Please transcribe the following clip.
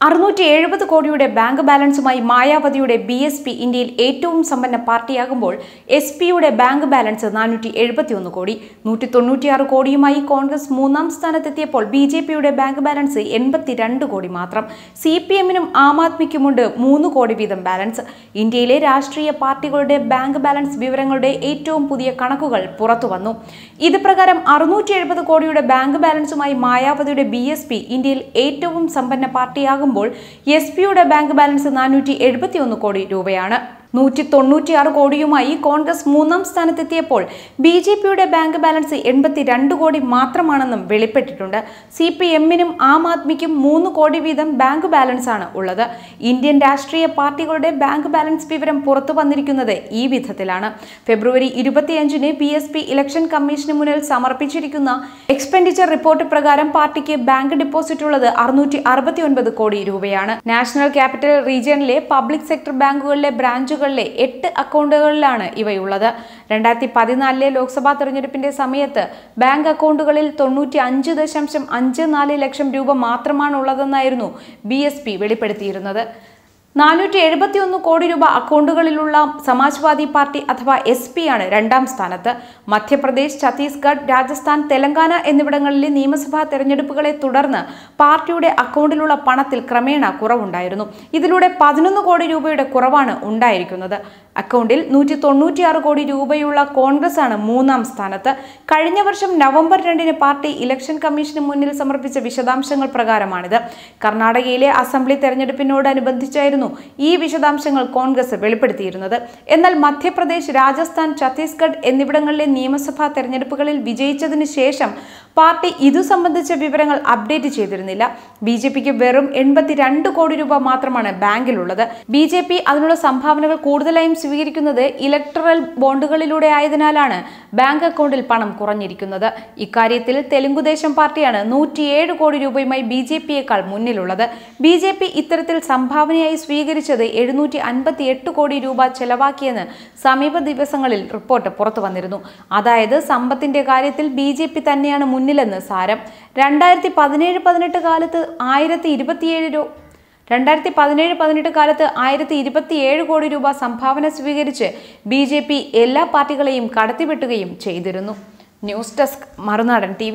അറുന്നൂറ്റി എഴുപത് കോടിയുടെ ബാങ്ക് ബാലൻസുമായി മായാവതിയുടെ ബി എസ് പി ഇന്ത്യയിൽ ഏറ്റവും സമ്പന്ന പാർട്ടിയാകുമ്പോൾ എസ് പിയുടെ ബാങ്ക് ബാലൻസ് നാനൂറ്റി എഴുപത്തിയൊന്ന് കോടി. നൂറ്റി തൊണ്ണൂറ്റിയാറ് കോടിയുമായി കോൺഗ്രസ് മൂന്നാം സ്ഥാനത്തെത്തിയപ്പോൾ ബി ജെ പിയുടെ ബാങ്ക് ബാലൻസ് എൺപത്തിരണ്ട് കോടി മാത്രം. സി പി എമ്മിനും ആം ആദ്മിക്കുമുണ്ട് മൂന്ന് കോടി വീതം ബാലൻസ്. ഇന്ത്യയിലെ രാഷ്ട്രീയ പാർട്ടികളുടെ ബാങ്ക് ബാലൻസ് വിവരങ്ങളുടെ ഏറ്റവും പുതിയ കണക്കുകൾ പുറത്തുവന്നു ഇത് പ്രകാരം അറുന്നൂറ്റി എഴുപത് കോടിയുടെ ബാങ്ക് ബാലൻസുമായി മായാവതിയുടെ ബി ഇന്ത്യയിൽ ഏറ്റവും സമ്പന്ന പാർട്ടിയാകുമ്പോൾ എസ് ബാങ്ക് ബാലൻസ് നാനൂറ്റി കോടി രൂപയാണ്. നൂറ്റി തൊണ്ണൂറ്റിയാറ് കോടിയുമായി കോൺഗ്രസ് മൂന്നാം സ്ഥാനത്തെത്തിയപ്പോൾ ബി ജെ പിയുടെ ബാങ്ക് ബാലൻസ് എൺപത്തിരണ്ട് കോടി മാത്രമാണെന്നും വെളിപ്പെട്ടിട്ടുണ്ട്. സി പി എമ്മിനും ആം ആദ്മിക്കും മൂന്ന് കോടി വീതം ബാങ്ക് ബാലൻസ് ആണ് ഉള്ളത്. ഇന്ത്യൻ രാഷ്ട്രീയ പാർട്ടികളുടെ ബാങ്ക് ബാലൻസ് വിവരം പുറത്തു വന്നിരിക്കുന്നത് ഈ വിധത്തിലാണ്. ഫെബ്രുവരി ഇരുപത്തിയഞ്ചിന് ബി എസ് പി ഇലക്ഷൻ കമ്മീഷന് മുന്നിൽ സമർപ്പിച്ചിരിക്കുന്ന എക്സ്പെൻഡിച്ചർ റിപ്പോർട്ട് പ്രകാരം പാർട്ടിക്ക് ബാങ്ക് ഡിപ്പോസിറ്റ് ഉള്ളത് അറുന്നൂറ്റി കോടി രൂപയാണ്. നാഷണൽ ക്യാപിറ്റൽ റീജിയനിലെ പബ്ലിക് സെക്ടർ ബാങ്കുകളിലെ ബ്രാഞ്ചുകളിലെ എട്ട് അക്കൗണ്ടുകളിലാണ് ഇവയുള്ളത്. രണ്ടായിരത്തി പതിനാലിലെ ലോക്സഭാ തെരഞ്ഞെടുപ്പിന്റെ സമയത്ത് ബാങ്ക് അക്കൗണ്ടുകളിൽ തൊണ്ണൂറ്റി അഞ്ച് ദശാംശം അഞ്ച് നാല് ലക്ഷം രൂപ മാത്രമാണുള്ളതെന്നായിരുന്നു ബി എസ് പി വെളിപ്പെടുത്തിയിരുന്നത്. നാനൂറ്റി എഴുപത്തിയൊന്ന് കോടി രൂപ അക്കൗണ്ടുകളിലുള്ള സമാജ്വാദി പാർട്ടി അഥവാ എസ് പി ആണ് രണ്ടാം സ്ഥാനത്ത്. മധ്യപ്രദേശ് ഛത്തീസ്ഗഡ് രാജസ്ഥാൻ തെലങ്കാന എന്നിവിടങ്ങളിലെ നിയമസഭാ തെരഞ്ഞെടുപ്പുകളെ തുടർന്ന് പാർട്ടിയുടെ അക്കൗണ്ടിലുള്ള പണത്തിൽ ക്രമേണ കുറവുണ്ടായിരുന്നു. ഇതിലൂടെ പതിനൊന്ന് കോടി രൂപയുടെ കുറവാണ് ഉണ്ടായിരിക്കുന്നത്. അക്കൗണ്ടിൽ നൂറ്റി തൊണ്ണൂറ്റിയാറ് കോടി രൂപയുള്ള കോൺഗ്രസ് ആണ് മൂന്നാം സ്ഥാനത്ത്. കഴിഞ്ഞ വർഷം നവംബർ രണ്ടിന് പാർട്ടി ഇലക്ഷൻ കമ്മീഷന് മുന്നിൽ സമർപ്പിച്ച വിശദാംശങ്ങൾ പ്രകാരമാണിത്. കർണാടകയിലെ അസംബ്ലി തെരഞ്ഞെടുപ്പിനോടനുബന്ധിച്ചായിരുന്നു ഈ വിശദാംശങ്ങൾ കോൺഗ്രസ് വെളിപ്പെടുത്തിയിരുന്നത്. എന്നാൽ മധ്യപ്രദേശ് രാജസ്ഥാൻ ഛത്തീസ്ഗഡ് എന്നിവിടങ്ങളിലെ നിയമസഭാ തെരഞ്ഞെടുപ്പുകളിൽ വിജയിച്ചതിന് ശേഷം പാർട്ടി ഇതു സംബന്ധിച്ച വിവരങ്ങൾ അപ്ഡേറ്റ് ചെയ്തിരുന്നില്ല. ബി ജെ പിക്ക് വെറും എൺപത്തിരണ്ട് കോടി രൂപ മാത്രമാണ് ബാങ്കിലുള്ളത്. ബി ജെ പി അതിനുള്ള സംഭാവനകൾ കൂടുതലായും സ്വീകരിക്കുന്നത് ഇലക്ട്രൽ ബോണ്ടുകളിലൂടെ ആയതിനാലാണ് ബാങ്ക് അക്കൗണ്ടിൽ പണം കുറഞ്ഞിരിക്കുന്നത്. ഇക്കാര്യത്തിൽ തെലുങ്കുദേശം പാർട്ടിയാണ് നൂറ്റിയേഴ് കോടി രൂപയുമായി ബി ജെ പിയേക്കാൾ മുന്നിലുള്ളത്. ബി ജെ പി ഇത്തരത്തിൽ സംഭാവനയായി സ്വീകരിച്ചത് എഴുന്നൂറ്റി അൻപത്തി എട്ട് കോടി രൂപ ചെലവാക്കിയെന്ന് സമീപ ദിവസങ്ങളിൽ റിപ്പോർട്ട് പുറത്തു വന്നിരുന്നു അതായത് സമ്പത്തിന്റെ കാര്യത്തിൽ ബി ജെ പി തന്നെയാണ് മുന്നിലെന്ന് സാരം. രണ്ടായിരത്തി പതിനേഴ് പതിനെട്ട് കാലത്ത് ആയിരത്തി ഇരുപത്തിയേഴ് രൂപ രണ്ടായിരത്തി പതിനേഴ് പതിനെട്ട് കാലത്ത് ആയിരത്തി ഇരുപത്തിയേഴ് കോടി രൂപ സംഭാവന സ്വീകരിച്ച് ബി ജെ പി എല്ലാ പാർട്ടികളെയും കടത്തിവെട്ടുകയും ചെയ്തിരുന്നു. ന്യൂസ് ഡെസ്ക് മറുനാടൻ ടി